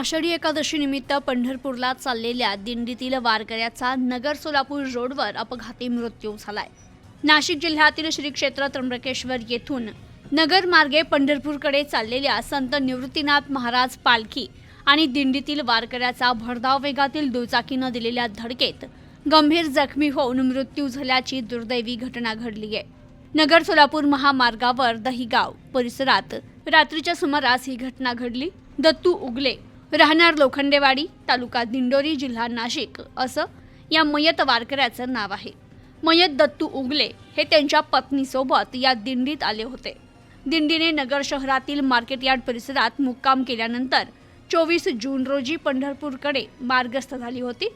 आषाढी एकादशीनिमित्त पंढरपूरला चाललेल्या दिंडीतील वारकऱ्याचा नगर सोलापूर रोडवर अपघाती मृत्यू झालाय. नाशिक जिल्ह्यातील श्री क्षेत्र त्र्यंबकेश्वर येथून नगर मार्गे पंढरपूरकडे चाललेल्या संत निवृत्तीनाथ महाराज पालखी आणि दिंडीतील वारकऱ्याचा भरधाव वेगातील दुचाकीनं दिलेल्या धडकेत गंभीर जखमी होऊन मृत्यू झाल्याची दुर्दैवी घटना घडली आहे. नगर सोलापूर महामार्गावर दहिगाव परिसरात रात्रीच्या सुमारास ही घटना घडली. दत्तू उगले राहणार लोखंडेवाडी तालुका दिंडोरी जिल्हा नाशिक असं या मयत वारकऱ्याचं नाव आहे. मयत दत्तू उगले हे त्यांच्या पत्नीसोबत या दिंडीत आले होते. दिंडीने नगर शहरातील मार्केट यार्ड परिसरात मुक्काम केल्यानंतर चोवीस जून रोजी पंढरपूरकडे मार्गस्थ झाली होती.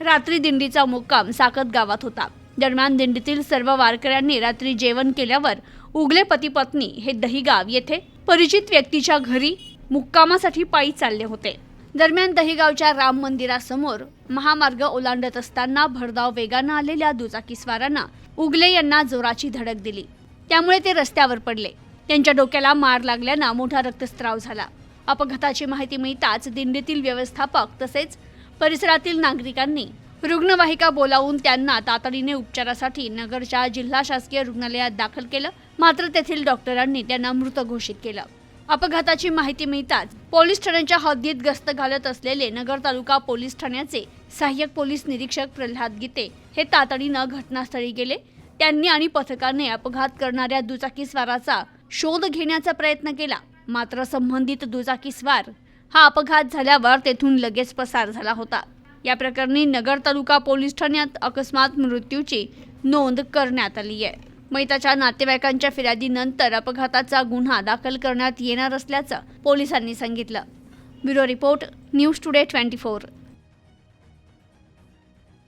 रात्री दिंडीचा मुक्काम साकत गावात होता. दरम्यान दिंडीतील सर्व वारकऱ्यांनी रात्री जेवण केल्यावर उगले पती पत्नी हे दहीगाव येथे परिचित व्यक्तीच्या घरी मुक्कामासाठी पायी चालले होते. दरम्यान दहिगावच्या राम मंदिरासमोर महामार्ग ओलांडत असताना भरधाव वेगानं आलेल्या दुचाकीस्वारांना उगले यांना जोराची धडक दिली. त्यामुळे ते रस्त्यावर पडले. त्यांच्या डोक्याला मार लागल्यानं मोठा रक्तस्राव झाला. अपघाताची माहिती मिळताच दिंडीतील व्यवस्थापक तसेच परिसरातील नागरिकांनी रुग्णवाहिका बोलावून त्यांना तातडीने उपचारासाठी नगरच्या जिल्हा शासकीय रुग्णालयात दाखल केलं. मात्र तेथील डॉक्टरांनी त्यांना मृत घोषित केलं. अपघाताची माहिती मिळताच पोलीस ठाण्याच्या हद्दीत गस्त घालत असलेले नगर तालुका पोलीस ठाण्याचे सहाय्यक पोलीस निरीक्षक प्रल्हाद गीते हे तातडीनं घटनास्थळी गेले. त्यांनी आणि पथकाने अपघात करणाऱ्या दुचाकीस्वाराचा शोध घेण्याचा प्रयत्न केला. मात्र संबंधित दुचाकीस्वार हा अपघात झाल्यावर तेथून लगेच पसार झाला होता. या प्रकरणी नगर तालुका पोलीस ठाण्यात अकस्मात मृत्यूची नोंद करण्यात आली आहे. मैताच्या नातेवाईकांच्या फिर्यादीनंतर अपघाताचा गुन्हा दाखल करण्यात येणार असल्याचं पोलिसांनी सांगितलं. Bureau report news today twenty four.